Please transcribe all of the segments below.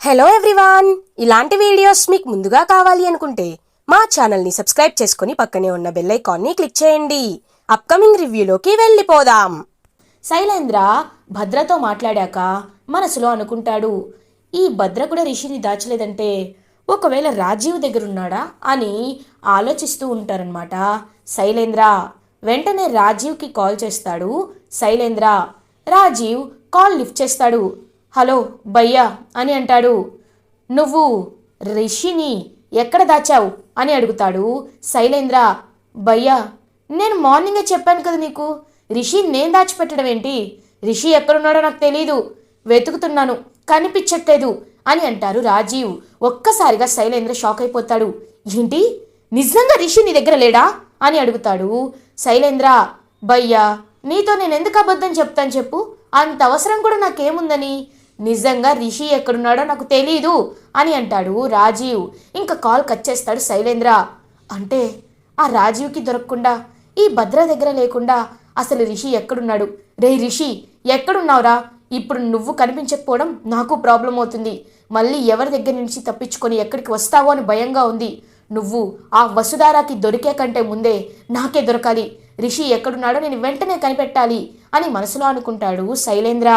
Hello everyone ఇలాంటి videos మీకు ముందుగా కావాలి అనుకుంటే మా ఛానల్ని సబ్స్క్రైబ్ చేసుకుని పక్కనే ఉన్న బెల్ ఐకాన్ని క్లిక్ చేయండి. అప్కమింగ్ రివ్యూలోకి వెళ్ళిపోదాం. శైలేంద్ర భద్రతో మాట్లాడాక మనసులో అనుకుంటాడు ఈ భద్ర కూడా రిషిని దాచలేదంటే ఒకవేళ రాజీవ్ దగ్గరున్నాడా అని ఆలోచిస్తూ ఉంటారనమాట శైలేంద్ర. వెంటనే రాజీవ్కి కాల్ చేస్తాడు శైలేంద్ర. రాజీవ్ కాల్ లిఫ్ట్ చేస్తాడు. హలో భయ్యా అని అంటాడు. నువ్వు రిషిని ఎక్కడ దాచావు? అని అడుగుతాడు శైలేంద్ర. భయ్యా నేను మార్నింగే చెప్పాను కదా నీకు రిషి నేను దాచిపెట్టడం ఏంటి? రిషి ఎక్కడున్నాడో నాకు తెలీదు వెతుకుతున్నాను కనిపించట్లేదు అని అంటారు రాజీవ్. ఒక్కసారిగా శైలేంద్ర షాక్ అయిపోతాడు. ఏంటి? నిజంగా రిషి నీ దగ్గర లేడా? అని అడుగుతాడు శైలేంద్ర. భయ్యా నీతో నేను ఎందుకు అబద్ధం చెప్తాను చెప్పు? అంత అవసరం కూడా నాకేముందని? నిజంగా రిషి ఎక్కడున్నాడో నాకు తెలీదు అని అంటాడు రాజీవ్. ఇంకా కాల్ కట్ చేస్తాడు శైలేంద్ర. అంటే ఆ రాజీవ్కి దొరకకుండా ఈ భద్ర దగ్గర లేకుండా అసలు రిషి ఎక్కడున్నాడు? రే రిషి ఎక్కడున్నావురా? ఇప్పుడు నువ్వు కనిపించకపోవడం నాకు ప్రాబ్లం అవుతుంది. మళ్ళీ ఎవరి దగ్గర నుంచి తప్పించుకొని ఎక్కడికి వస్తావో అని భయంగా ఉంది. నువ్వు ఆ వసుధారాకి దొరికే కంటే ముందే నాకే దొరకాలి. రిషి ఎక్కడున్నాడో నేను వెంటనే కనిపెట్టాలి అని మనసులో అనుకుంటాడు శైలేంద్ర.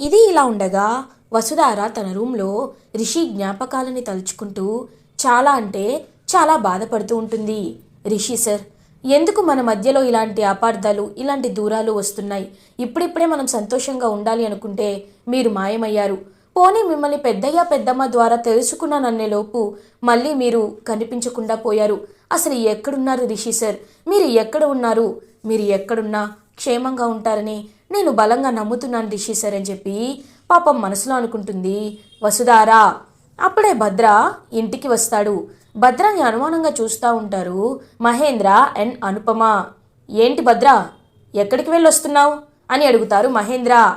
ఇది ఇలా ఉండగా వసుధార తన రూమ్లో రిషి జ్ఞాపకాలని తలుచుకుంటూ చాలా అంటే చాలా బాధపడుతూ ఉంటుంది రిషి సార్. ఎందుకు మన మధ్యలో ఇలాంటి అపార్థాలు ఇలాంటి దూరాలు వస్తున్నాయి? ఇప్పుడిప్పుడే మనం సంతోషంగా ఉండాలి అనుకుంటే మీరు మాయమయ్యారు. పోనీ మిమ్మల్ని పెద్దయ్య పెద్దమ్మ ద్వారా తెలుసుకున్నానన్నే లోపు మళ్ళీ మీరు కనిపించకుండా పోయారు. అసలు ఎక్కడున్నారు రిషి సార్? మీరు ఎక్కడ ఉన్నారు? మీరు ఎక్కడున్నా క్షేమంగా ఉంటారని నేను బలంగా నమ్ముతున్నాను రిషి సార్ అని చెప్పి పాపం మనసులో అనుకుంటుంది. వసుధారా అప్పుడే భద్ర ఇంటికి వస్తాడు. భద్రని అనుమానంగా చూస్తూ ఉంటారు మహేంద్ర అండ్ అనుపమ. ఏంటి భద్ర ఎక్కడికి వెళ్ళి వస్తున్నావు అని అడుగుతారు మహేంద్ర.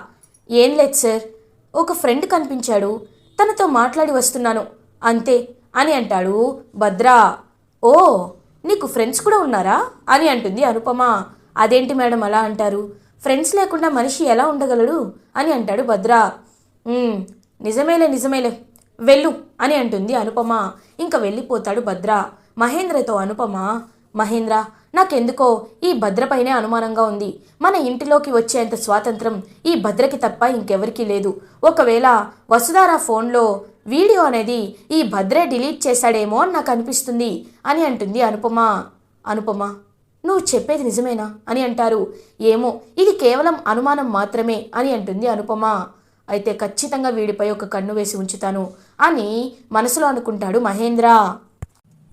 ఏం లేదు సార్ ఒక ఫ్రెండ్ కనిపించాడు. తనతో మాట్లాడి వస్తున్నాను. అంతే అని అంటాడు భద్ర. ఓ నీకు ఫ్రెండ్స్ కూడా ఉన్నారా? అని అంటుంది అనుపమ. అదేంటి మేడం అలా అంటారు? ఫ్రెండ్స్ లేకుండా మనిషి ఎలా ఉండగలడు? అని అంటాడు భద్ర. నిజమేలే నిజమేలే. వెళ్ళు అని అంటుంది అనుపమ. ఇంకా వెళ్ళిపోతాడు భద్ర. మహేంద్రతో అనుపమ మహేంద్ర నాకెందుకో? ఈ భద్రపైనే అనుమానంగా ఉంది. మన ఇంటిలోకి వచ్చేంత స్వాతంత్రం ఈ భద్రకి తప్ప ఇంకెవరికీ లేదు. ఒకవేళ వసుధార ఫోన్లో వీడియో అనేది ఈ భద్రే డిలీట్ చేశాడేమో అని నాకు అనిపిస్తుంది అని అంటుంది అనుపమ. అనుపమ నువ్వు చెప్పేది నిజమేనా? అని అంటారు. ఏమో ఇది కేవలం అనుమానం మాత్రమే అని అంటుంది అనుపమ. అయితే ఖచ్చితంగా వీడిపై ఒక కన్ను వేసి ఉంచుతాను అని మనసులో అనుకుంటాడు మహేంద్ర.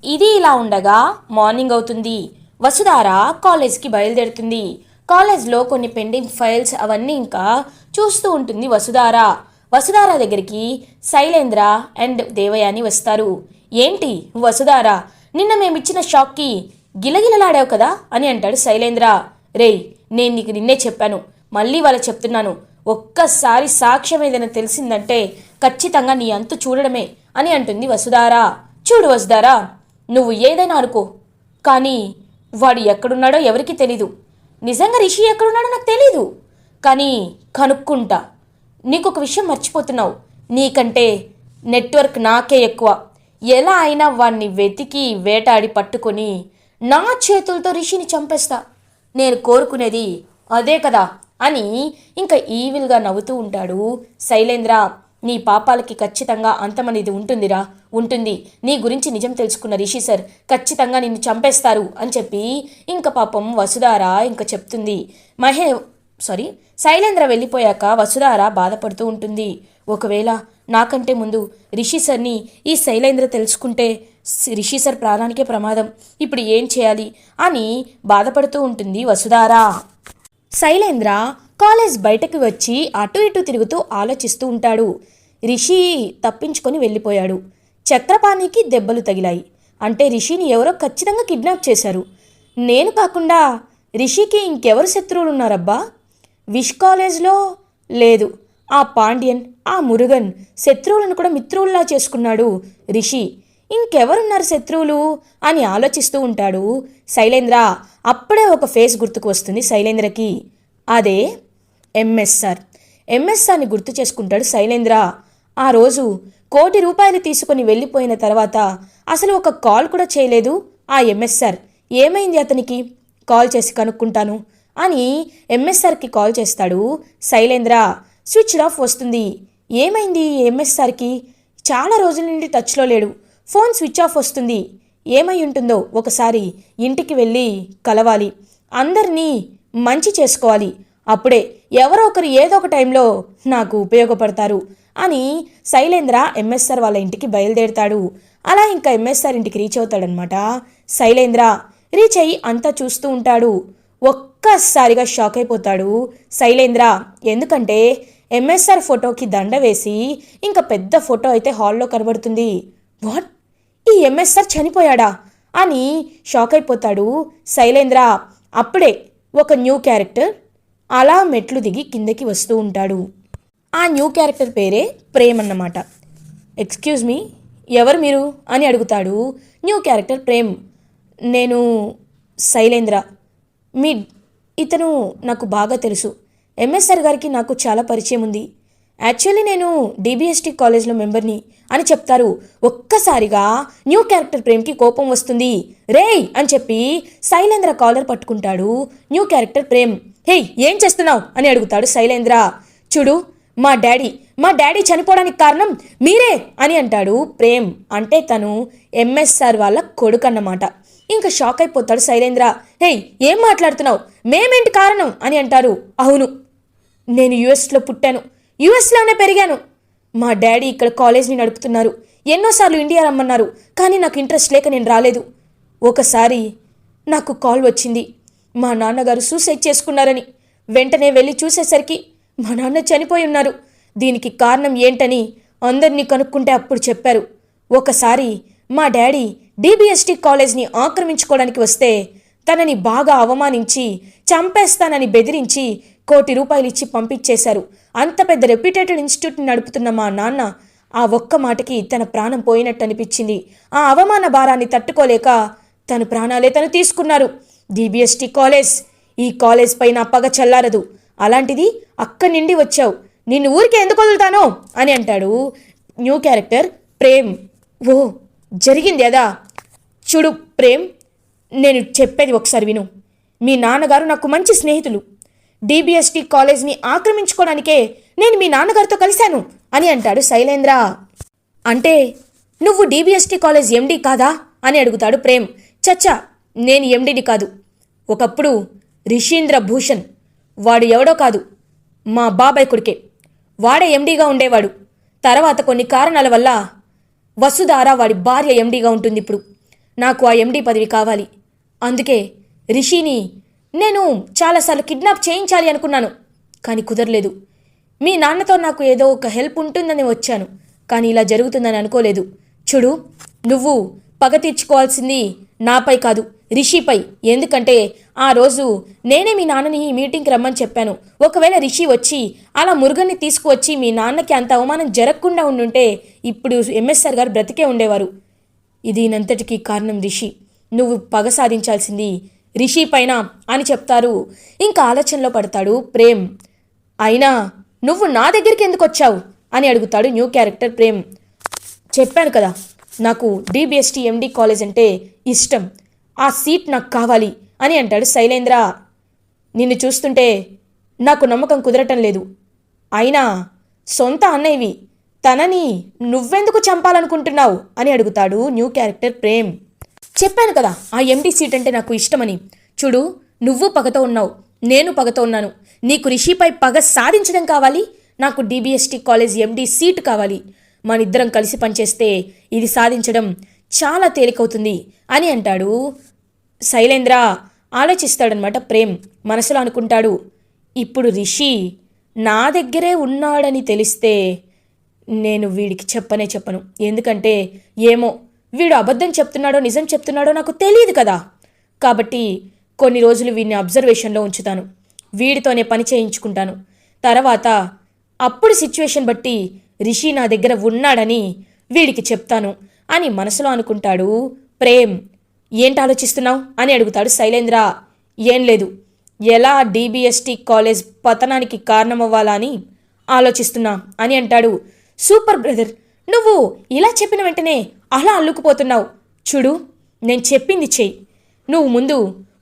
ఇది ఇలా ఉండగా మార్నింగ్ అవుతుంది. వసుధార కాలేజ్కి బయలుదేరుతుంది. కాలేజ్లో కొన్ని పెండింగ్ ఫైల్స్ అవన్నీ ఇంకా చూస్తూ ఉంటుంది వసుధార. వసుధార దగ్గరికి శైలేంద్ర అండ్ దేవయాని వస్తారు. ఏంటి వసుధార? నిన్న మేమిచ్చిన షాక్కి గిలగిలలాడావు కదా అని అంటాడు శైలేంద్ర. రేయ్ నేను నీకు నిన్నే చెప్పాను. మళ్ళీ వాళ్ళ చెప్తున్నాను. ఒక్కసారి సాక్ష్యం ఏదైనా తెలిసిందంటే ఖచ్చితంగా నీ అంతు చూడడమే అని అంటుంది వసుధారా. చూడు వసుధారా నువ్వు ఏదైనా అనుకో. కానీ వాడు ఎక్కడున్నాడో ఎవరికీ తెలీదు. నిజంగా రిషి ఎక్కడున్నాడో నాకు తెలీదు. కానీ కనుక్కుంటా. నీకు ఒక విషయం మర్చిపోతున్నావు. నీకంటే నెట్వర్క్ నాకే ఎక్కువ. ఎలా అయినా వాణ్ణి వెతికి వేటాడి పట్టుకొని నా చేతులతో రిషిని చంపేస్తా. నేను కోరుకునేది అదే కదా అని ఇంకా ఈవిల్గా నవ్వుతూ ఉంటాడు. శైలేంద్ర నీ పాపాలకి ఖచ్చితంగా అంతమనేది ఉంటుందిరా. ఉంటుంది. నీ గురించి నిజం తెలుసుకున్న రిషి సార్ ఖచ్చితంగా నిన్ను చంపేస్తారు అని చెప్పి ఇంకా పాపం వసుధారా ఇంకా చెప్తుంది. మహే సారీ శైలేంద్ర వెళ్ళిపోయాక వసుధార బాధపడుతూ ఉంటుంది. ఒకవేళ నాకంటే ముందు రిషి సార్ని ఈ శైలేంద్ర తెలుసుకుంటే రిషి సార్ ప్రాణానికే ప్రమాదం. ఇప్పుడు ఏం చేయాలి? అని బాధపడుతూ ఉంటుంది వసుధారా. శైలేంద్ర కాలేజ్ బయటకు వచ్చి అటు ఇటు తిరుగుతూ ఆలోచిస్తూ ఉంటాడు. రిషి తప్పించుకొని వెళ్ళిపోయాడు. చక్రపాణికి దెబ్బలు తగిలాయి. అంటే రిషిని ఎవరో ఖచ్చితంగా కిడ్నాప్ చేశారు. నేను కాకుండా రిషికి ఇంకెవరు శత్రువులు ఉన్నారబ్బా విష్ కాలేజ్లో లేదు. ఆ పాండ్యన్ ఆ మురుగన్ శత్రువులను కూడా మిత్రువుల్లా చేసుకున్నాడు రిషి. ఇంకెవరున్నారు శత్రువులు? అని ఆలోచిస్తూ ఉంటాడు శైలేంద్ర. అప్పుడే ఒక ఫేస్ గుర్తుకు వస్తుంది శైలేంద్రకి. అదే ఎంఎస్ఆర్ ఎంఎస్ఆర్ని గుర్తు చేసుకుంటాడు శైలేంద్ర. ఆ రోజు కోటి రూపాయలు తీసుకుని వెళ్ళిపోయిన తర్వాత అసలు ఒక కాల్ కూడా చేయలేదు ఆ ఎంఎస్ఆర్ ఏమైంది అతనికి? కాల్ చేసి కనుక్కుంటాను అని ఎంఎస్ఆర్కి కాల్ చేస్తాడు శైలేంద్ర. స్విచ్ ఆఫ్ వస్తుంది. ఏమైంది ఎంఎస్ఆర్కి చాలా రోజుల నుండి టచ్లో లేడు. ఫోన్ స్విచ్ ఆఫ్ వస్తుంది. ఏమై ఉంటుందో ఒకసారి ఇంటికి వెళ్ళి కలవాలి. అందరినీ మంచి చేసుకోవాలి. అప్పుడే ఎవరో ఒకరు ఏదో ఒక టైంలో నాకు ఉపయోగపడతారు అని శైలేంద్ర ఎంఎస్ఆర్ వాళ్ళ ఇంటికి బయలుదేరుతాడు. అలా ఇంకా ఎంఎస్ఆర్ ఇంటికి రీచ్ అవుతాడనమాట శైలేంద్ర రీచ్ అయ్యి అంతా చూస్తూ ఉంటాడు. ఒక్కసారిగా షాక్ అయిపోతాడు శైలేంద్ర. ఎందుకంటే ఎంఎస్ఆర్ ఫోటోకి దండ వేసి ఇంకా పెద్ద ఫోటో అయితే హాల్లో కనబడుతుంది. వాట్? ఈ ఎంఎస్ఆర్ చనిపోయాడా? అని షాక్ అయిపోతాడు శైలేంద్ర. అప్పుడే ఒక న్యూ క్యారెక్టర్ అలా మెట్లు దిగి కిందకి వస్తూ ఉంటాడు. ఆ న్యూ క్యారెక్టర్ పేరే ప్రేమ్ అన్నమాట. ఎక్స్క్యూజ్ మీ ఎవరు మీరు? అని అడుగుతాడు న్యూ క్యారెక్టర్ ప్రేమ్. నేను శైలేంద్ర. మీ ఇతను నాకు బాగా తెలుసు. ఎంఎస్ఆర్ గారికి నాకు చాలా పరిచయం ఉంది. యాక్చువల్లీ నేను డిబిఎస్టీ కాలేజ్లో మెంబర్ని అని చెప్తారు. ఒక్కసారిగా న్యూ క్యారెక్టర్ ప్రేమ్కి కోపం వస్తుంది. రేయ్! అని చెప్పి శైలేంద్ర కాలర్ పట్టుకుంటాడు న్యూ క్యారెక్టర్ ప్రేమ్. హేయ్! ఏం చేస్తున్నావు? అని అడుగుతాడు శైలేంద్ర. చూడు మా డాడీ మా డాడీ చనిపోవడానికి కారణం మీరే అని అంటాడు ప్రేమ్. అంటే తను ఎంఎస్ఆర్ వాళ్ళ కొడుకు అన్నమాట ఇంకా షాక్ అయిపోతాడు శైలేంద్ర. హేయ్! ఏం మాట్లాడుతున్నావు? మేమేంటి కారణం? అని అంటారు. అవును నేను యుఎస్లో పుట్టాను. యుఎస్లోనే పెరిగాను. మా డాడీ ఇక్కడ కాలేజ్ని నడుపుతున్నారు. ఎన్నోసార్లు ఇండియా రమ్మన్నారు కానీ నాకు ఇంట్రెస్ట్ లేక నేను రాలేదు. ఒకసారి నాకు కాల్ వచ్చింది. మా నాన్నగారు సూసైడ్ చేసుకున్నారని. వెంటనే వెళ్ళి చూసేసరికి మా నాన్న చనిపోయి ఉన్నారు. దీనికి కారణం ఏంటని అందరినీ కనుక్కుంటే అప్పుడు చెప్పారు. ఒకసారి మా డాడీ డిబిఎస్టీ కాలేజ్ని ఆక్రమించుకోవడానికి వస్తే తనని బాగా అవమానించి చంపేస్తానని బెదిరించి కోటి రూపాయలు ఇచ్చి పంపించేశారు. అంత పెద్ద రెప్యుటేటెడ్ ఇన్స్టిట్యూట్ నడుపుతున్న మా నాన్న ఆ ఒక్క మాటకి తన ప్రాణం పోయినట్టు అనిపించింది ఆ అవమాన భారాన్ని తట్టుకోలేక తన ప్రాణాలే తను తీసుకున్నారు. DBST college. ఈ కాలేజ్ పైన పగ చల్లారదు. అలాంటిది అక్కడి నుండి వచ్చావు. నిన్ను ఊరికే ఎందుకు వదులుతానో అని అంటాడు న్యూ క్యారెక్టర్ ప్రేమ్. ఓ జరిగింది అదా? చూడు ప్రేమ్ నేను చెప్పేది ఒకసారి విను. మీ నాన్నగారు నాకు మంచి స్నేహితులు. డీబీఎస్టీ కాలేజ్ని ఆక్రమించుకోవడానికే నేను మీ నాన్నగారితో కలిశాను అని అంటాడు శైలేంద్ర. అంటే నువ్వు డీబీఎస్టీ కాలేజ్ ఎండీ కాదా? అని అడుగుతాడు ప్రేమ్. చచ్చా నేను ఎండీని కాదు. ఒకప్పుడు రిషీంద్ర భూషణ్. వాడు ఎవడో కాదు. మా బాబాయ్ కొడుకే. వాడే ఎండీగా ఉండేవాడు. తర్వాత కొన్ని కారణాల వల్ల వసుధార వాడి భార్య ఎండీగా ఉంటుంది ఇప్పుడు. నాకు ఆ ఎండీ పదవి కావాలి. అందుకే రిషిని నేను చాలాసార్లు కిడ్నాప్ చేయించాలి అనుకున్నాను కానీ కుదరలేదు. మీ నాన్నతో నాకు ఏదో ఒక హెల్ప్ ఉంటుందని వచ్చాను కానీ ఇలా జరుగుతుందని అనుకోలేదు. చూడు నువ్వు పగ తీర్చుకోవాల్సింది నాపై కాదు రిషిపై. ఎందుకంటే ఆ రోజు నేనే మీ నాన్నని ఈ మీటింగ్కి రమ్మని చెప్పాను. ఒకవేళ రిషి వచ్చి అలా మురుగన్ని తీసుకువచ్చి మీ నాన్నకి అంత అవమానం జరగకుండా ఉండుంటే ఇప్పుడు ఎంఎస్ఆర్ గారు బ్రతికే ఉండేవారు. ఇది నంతటికీ కారణం రిషి. నువ్వు పగ సాధించాల్సింది రిషి పైన అని చెప్తారు. ఇంకా ఆలోచనలో పడతాడు ప్రేమ్. అయినా నువ్వు నా దగ్గరికి ఎందుకు వచ్చావు? అని అడుగుతాడు న్యూ క్యారెక్టర్ ప్రేమ్. చెప్పాను కదా నాకు డిబిఎస్టీ ఎండి కాలేజ్ అంటే ఇష్టం. ఆ సీట్ నాకు కావాలి అని అంటాడు శైలేంద్ర. నిన్ను చూస్తుంటే నాకు నమ్మకం కుదరటం లేదు. అయినా సొంత అన్నయ్యవి తనని నువ్వెందుకు చంపాలనుకుంటున్నావు? అని అడుగుతాడు న్యూ క్యారెక్టర్ ప్రేమ్. చెప్పాను కదా ఆ ఎండి సీట్ అంటే నాకు ఇష్టమని. చూడు నువ్వు పగతో ఉన్నావు నేను పగతో ఉన్నాను. నీకు రిషిపై పగ సాధించడం కావాలి నాకు డిబిఎస్టీ కాలేజ్ ఎండి సీట్ కావాలి. మనిద్దరం కలిసి పనిచేస్తే ఇది సాధించడం చాలా తేలికవుతుంది అని అంటాడు. శైలేంద్ర ఆలోచిస్తాడనమాట ప్రేమ్ మనసులో అనుకుంటాడు ఇప్పుడు రిషి నా దగ్గరే ఉన్నాడని తెలిస్తే నేను వీడికి చెప్పనే చెప్పను. ఎందుకంటే ఏమో వీడు అబద్ధం చెప్తున్నాడో నిజం చెప్తున్నాడో నాకు తెలియదు కదా. కాబట్టి కొన్ని రోజులు వీడిని అబ్జర్వేషన్లో ఉంచుతాను. వీడితోనే పని చేయించుకుంటాను. తర్వాత అప్పుడు సిచ్యువేషన్ బట్టి రిషి నా దగ్గర ఉన్నాడని వీడికి చెప్తాను అని మనసులో అనుకుంటాడు. ప్రేమ్ ఏంటి ఆలోచిస్తున్నావు? అని అడుగుతాడు శైలేంద్ర. ఏం లేదు. ఎలా డీబీఎస్టీ కాలేజ్ పతనానికి కారణమవ్వాలా అని ఆలోచిస్తున్నా అని అంటాడు. సూపర్ బ్రదర్ నువ్వు ఇలా చెప్పిన వెంటనే అలా అల్లుకుపోతున్నావు. చూడు నేను చెప్పింది చెయ్యి. నువ్వు ముందు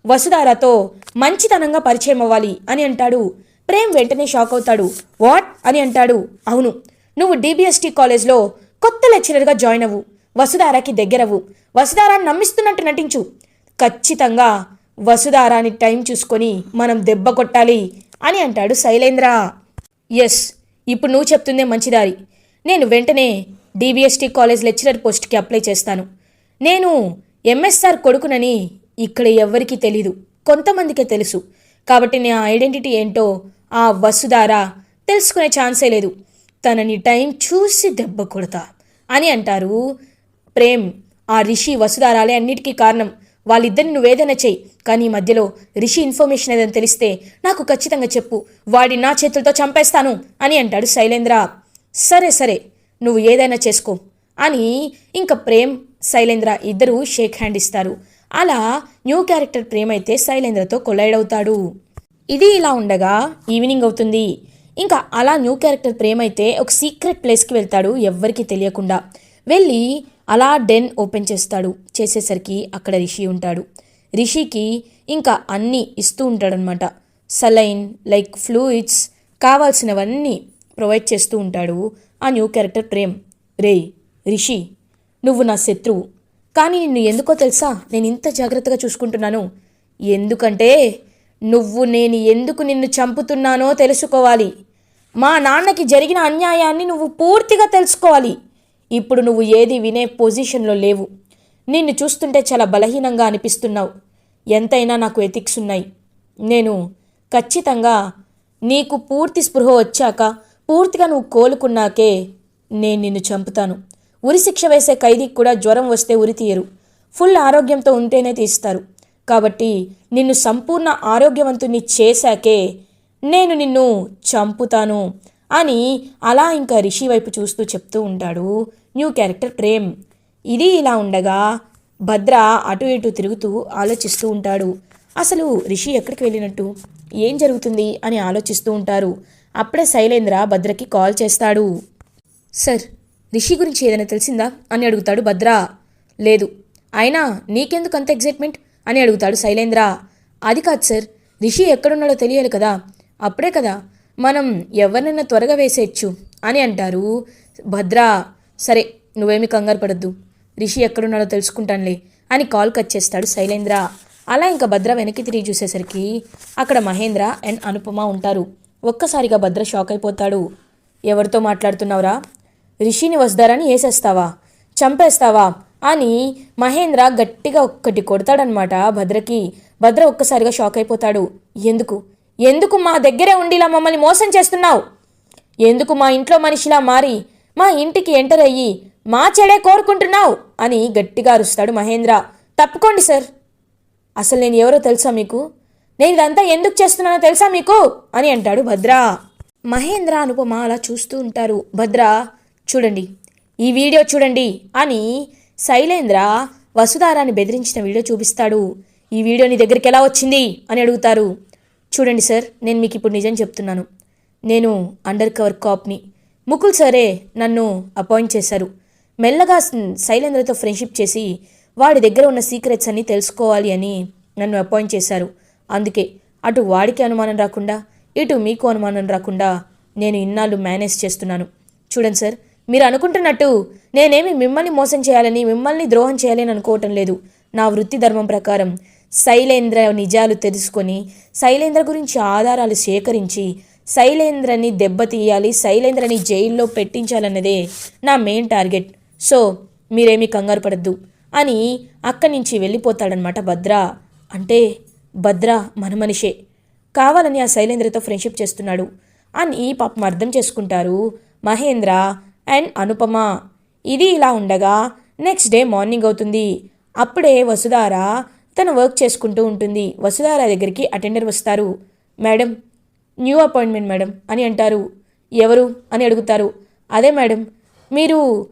వసుధారతో మంచితనంగా పరిచయం అవ్వాలి అని అంటాడు. ప్రేమ్ వెంటనే షాక్ అవుతాడు. వాట్? అని అంటాడు. అవును నువ్వు డీబీఎస్టీ కాలేజ్లో కొత్త లెక్చరర్గా జాయిన్ అవ్వు. వసుధారాకి దగ్గరవు వసుధారాన్ని నమ్మిస్తున్నట్టు నటించు. ఖచ్చితంగా వసుధారాని టైం చూసుకొని మనం దెబ్బ కొట్టాలి అని అంటాడు శైలేంద్ర. ఎస్ ఇప్పుడు నువ్వు చెప్తుందే మంచిదారి. నేను వెంటనే డిబిఎస్టీ కాలేజ్ లెక్చరర్ పోస్ట్కి అప్లై చేస్తాను. నేను ఎంఎస్ఆర్ కొడుకునని ఇక్కడ ఎవ్వరికీ తెలీదు. కొంతమందికే తెలుసు. కాబట్టి నా ఐడెంటిటీ ఏంటో ఆ వసుధారా తెలుసుకునే ఛాన్సే లేదు. తనని టైం చూసి దెబ్బ కొడతా అని అంటారు. ప్రేమ్ ఆ రిషి వసుధారాలే అన్నిటికీ కారణం. వాళ్ళిద్దరిని నువ్వేదైనా చెయ్యి. కానీ ఈ మధ్యలో రిషి ఇన్ఫర్మేషన్ ఏదైనా తెలిస్తే నాకు ఖచ్చితంగా చెప్పు. వాడి నా చేతులతో చంపేస్తాను అని అంటాడు శైలేంద్ర. సరే సరే. నువ్వు ఏదైనా చేసుకో అని ఇంకా ప్రేమ్ శైలేంద్ర ఇద్దరూ షేక్ హ్యాండ్ ఇస్తారు. అలా న్యూ క్యారెక్టర్ ప్రేమ్ అయితే శైలేంద్రతో కొలైడ్ అవుతాడు ఇది ఇలా ఉండగా ఈవినింగ్ అవుతుంది. ఇంకా అలా న్యూ క్యారెక్టర్ ప్రేమ్ అయితే ఒక సీక్రెట్ ప్లేస్కి వెళ్తాడు ఎవ్వరికీ తెలియకుండా. వెళ్ళి అలా డెన్ ఓపెన్ చేస్తాడు. చేసేసరికి అక్కడ రిషి ఉంటాడు. రిషికి ఇంకా అన్నీ ఇస్తూ ఉంటాడనమాట సలైన్ లైక్ ఫ్లూయిడ్స్ కావాల్సినవన్నీ ప్రొవైడ్ చేస్తూ ఉంటాడు. ఆ న్యూ క్యారెక్టర్ ప్రేమ్. రేయ్ రిషి నువ్వు నా శత్రువు. కానీ నిన్ను ఎందుకో తెలుసా? నేను ఇంత జాగ్రత్తగా చూసుకుంటున్నాను. ఎందుకంటే నువ్వు నేను ఎందుకు నిన్ను చంపుతున్నానో తెలుసుకోవాలి. మా నాన్నకి జరిగిన అన్యాయాన్ని నువ్వు పూర్తిగా తెలుసుకోవాలి. ఇప్పుడు నువ్వు ఏది వినే పొజిషన్లో లేవు. నిన్ను చూస్తుంటే చాలా బలహీనంగా అనిపిస్తున్నావు. ఎంతైనా నాకు ఎథిక్స్ ఉన్నాయి. నేను ఖచ్చితంగా నీకు పూర్తి స్పృహ వచ్చాక పూర్తిగా నువ్వు కోలుకున్నాకే నేను నిన్ను చంపుతాను. ఉరి శిక్ష వేసే ఖైదీకి కూడా జ్వరం వస్తే ఉరి తీయరు. ఫుల్ ఆరోగ్యంతో ఉంటేనే తీస్తారు. కాబట్టి నిన్ను సంపూర్ణ ఆరోగ్యవంతుని చేశాకే నేను నిన్ను చంపుతాను అని అలా ఇంకా రిషి వైపు చూస్తూ చెప్తూ ఉంటాడు న్యూ క్యారెక్టర్ ప్రేమ్. ఇది ఇలా ఉండగా భద్ర అటు ఇటు తిరుగుతూ ఆలోచిస్తూ ఉంటాడు. అసలు రిషి ఎక్కడికి వెళ్ళినట్టు? ఏం జరుగుతుంది? అని ఆలోచిస్తూ ఉంటారు. అప్పుడే శైలేంద్ర భద్రకి కాల్ చేస్తాడు. సార్ రిషి గురించి ఏదైనా తెలిసిందా? అని అడుగుతాడు భద్ర. లేదు. అయినా నీకెందుకు అంత ఎగ్జైట్మెంట్? అని అడుగుతాడు శైలేంద్ర. అది కాదు సార్ రిషి ఎక్కడున్నాడో తెలియాలి కదా. అప్పుడే కదా మనం ఎవరినైనా త్వరగా వేసేయచ్చు అని అంటారు భద్ర. సరే నువ్వేమి కంగారు పడద్దు. రిషి ఎక్కడున్నాడో తెలుసుకుంటానులే అని కాల్ కట్ చేస్తాడు శైలేంద్ర. అలా ఇంకా భద్ర వెనక్కి తిరిగి చూసేసరికి అక్కడ మహేంద్ర అండ్ అనుపమ ఉంటారు. ఒక్కసారిగా భద్ర షాక్ అయిపోతాడు ఎవరితో మాట్లాడుతున్నావురా? రిషిని వస్తారని వేసేస్తావా చంపేస్తావా? అని మహేంద్ర గట్టిగా ఒక్కటి కొడతాడనమాట భద్రకి. భద్ర ఒక్కసారిగా షాక్ అయిపోతాడు ఎందుకు? ఎందుకు మా దగ్గరే ఉండి ఇలా మమ్మల్ని మోసం చేస్తున్నావు? ఎందుకు మా ఇంట్లో మనిషిలా మారి మా ఇంటికి ఎంటర్ అయ్యి మా చెడే కోరుకుంటున్నావు? అని గట్టిగా అరుస్తాడు మహేంద్ర. తప్పుకోండి సార్. అసలు నేను ఎవరో తెలుసా మీకు? నేను ఇదంతా ఎందుకు చేస్తున్నానో తెలుసా మీకు? అని అంటాడు భద్ర. మహేంద్ర అనుపమ అలా చూస్తూ ఉంటారు. భద్ర చూడండి ఈ వీడియో చూడండి అని శైలేంద్ర వసుధారాన్ని బెదిరించిన వీడియో చూపిస్తాడు. ఈ వీడియో నీ దగ్గరికి ఎలా వచ్చింది? అని అడుగుతారు. చూడండి సార్ నేను మీకు ఇప్పుడు నిజం చెప్తున్నాను. నేను అండర్ కవర్ కాప్ని ముకుల్ సరే నన్ను అపాయింట్ చేశారు. మెల్లగా శైలేంద్రతో ఫ్రెండ్షిప్ చేసి వాడి దగ్గర ఉన్న సీక్రెట్స్ అన్నీ తెలుసుకోవాలి అని నన్ను అపాయింట్ చేశారు. అందుకే అటు వాడికి అనుమానం రాకుండా ఇటు మీకు అనుమానం రాకుండా నేను ఇన్నాళ్ళు మేనేజ్ చేస్తున్నాను. చూడండి సార్ మీరు అనుకుంటున్నట్టు నేనేమి మిమ్మల్ని మోసం చేయాలని మిమ్మల్ని ద్రోహం చేయాలని అనుకోవటం లేదు. నా వృత్తి ధర్మం ప్రకారం శైలేంద్ర నిజాలు తెలుసుకొని శైలేంద్ర గురించి ఆధారాలు సేకరించి శైలేంద్రని దెబ్బతీయాలి శైలేంద్రని జైల్లో పెట్టించాలన్నదే నా మెయిన్ టార్గెట్. సో మీరేమీ కంగారు పడద్దు అని అక్కడి నుంచి వెళ్ళిపోతాడనమాట భద్ర. అంటే భద్ర మన మనిషే కావాలని ఆ శైలేంద్రతో ఫ్రెండ్షిప్ చేస్తున్నాడు. అని పాపం అర్థం చేసుకుంటారు మహేంద్ర అండ్ అనుపమ. ఇది ఇలా ఉండగా నెక్స్ట్ డే మార్నింగ్ అవుతుంది. అప్పుడే వసుధార తను వర్క్ చేసుకుంటూ ఉంటుంది. వసుధార దగ్గరికి అటెండర్ వస్తారు. మేడం న్యూ అపాయింట్మెంట్ మేడం అని అంటారు. ఎవరు అని అడుగుతారు. అదే మేడం మీరు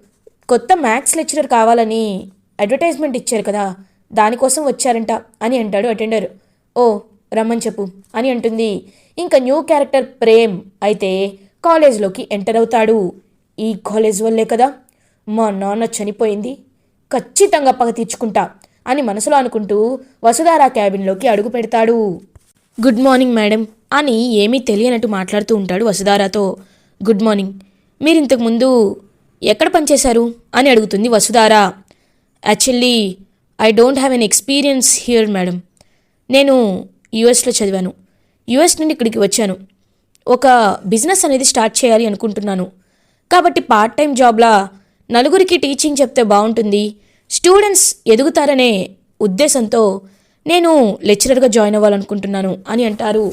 కొత్త మ్యాథ్స్ లెక్చరర్ కావాలని అడ్వర్టైజ్మెంట్ ఇచ్చారు కదా దానికోసం వచ్చారంట అని అంటాడు అటెండర్. ఓ రమ్మని చెప్పు అని అంటుంది. ఇంకా న్యూ క్యారెక్టర్ ప్రేమ్ అయితే కాలేజ్లోకి ఎంటర్ అవుతాడు. ఈ కాలేజ్ వల్లే కదా మా నాన్న చనిపోయింది. ఖచ్చితంగా పగ తీర్చుకుంటా అని మనసులో అనుకుంటూ వసుధారా క్యాబిన్లోకి అడుగు పెడతాడు. గుడ్ మార్నింగ్ మేడం అని ఏమీ తెలియనట్టు మాట్లాడుతూ ఉంటాడు వసుధారాతో. Good morning. మీరు ఇంతకుముందు ఎక్కడ పనిచేశారు అని అడుగుతుంది Vasudhara. Actually I don't have an experience here madam. నేను యుఎస్లో చదివాను. యుఎస్ నుండి ఇక్కడికి వచ్చాను. ఒక బిజినెస్ అనేది స్టార్ట్ చేయాలి అనుకుంటున్నాను. కాబట్టి పార్ట్ టైం జాబ్లా నలుగురికి టీచింగ్ చెప్తే బాగుంటుంది. స్టూడెంట్స్ ఎదుగుతారనే ఉద్దేశంతో నేను లెక్చరర్గా జాయిన్ అవ్వాలనుకుంటున్నాను అని అంటారు.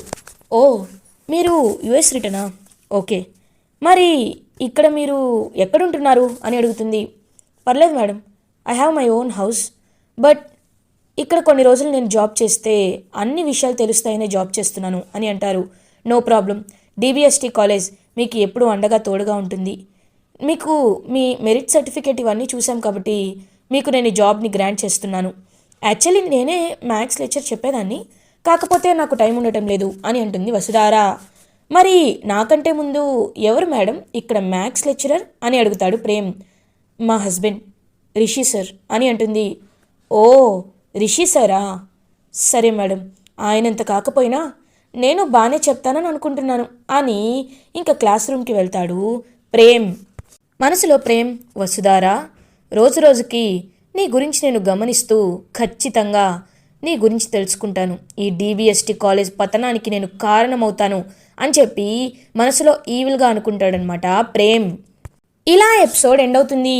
ఓ మీరు యుఎస్ రిటనా ఓకే. మరి ఇక్కడ మీరు ఎక్కడుంటున్నారు? అని అడుగుతుంది. పర్లేదు madam. I have my own house but ఇక్కడ కొన్ని రోజులు నేను జాబ్ చేస్తే అన్ని విషయాలు తెలుస్తాయనే జాబ్ చేస్తున్నాను అని అంటారు. No problem. డిబిఎస్టీ కాలేజ్ మీకు ఎప్పుడు అండగా తోడుగా ఉంటుంది. మీకు మీ మెరిట్ సర్టిఫికేట్ ఇవన్నీ చూసాం కాబట్టి మీకు నేను ఈ జాబ్ని గ్రాంట్ చేస్తున్నాను. యాక్చువల్లీ నేనే మ్యాథ్స్ లెక్చర్ చెప్పేదాన్ని. కాకపోతే నాకు టైం ఉండటం లేదు అని అంటుంది వసుధారా. మరి నాకంటే ముందు ఎవరు మేడం ఇక్కడ మ్యాథ్స్ లెక్చరర్ అని అడుగుతాడు ప్రేమ్. మా హస్బెండ్ రిషి సార్ అని అంటుంది. ఓ రిషి సారా? సరే మేడం ఆయనంత కాకపోయినా నేను బాగానే చెప్తానని అనుకుంటున్నాను. అని ఇంకా క్లాస్ రూమ్కి వెళ్తాడు ప్రేమ్. మనసులో ప్రేమ్ వసుధారా రోజు రోజుకి నీ గురించి నేను గమనిస్తూ ఖచ్చితంగా నీ గురించి తెలుసుకుంటాను. ఈ డీబీఎస్టీ కాలేజ్ పతనానికి నేను కారణమవుతాను అని చెప్పి మనసులో ఈవిల్గా అనుకుంటాడనమాట ప్రేమ్. ఇలా ఎపిసోడ్ ఎండ్ అవుతుంది.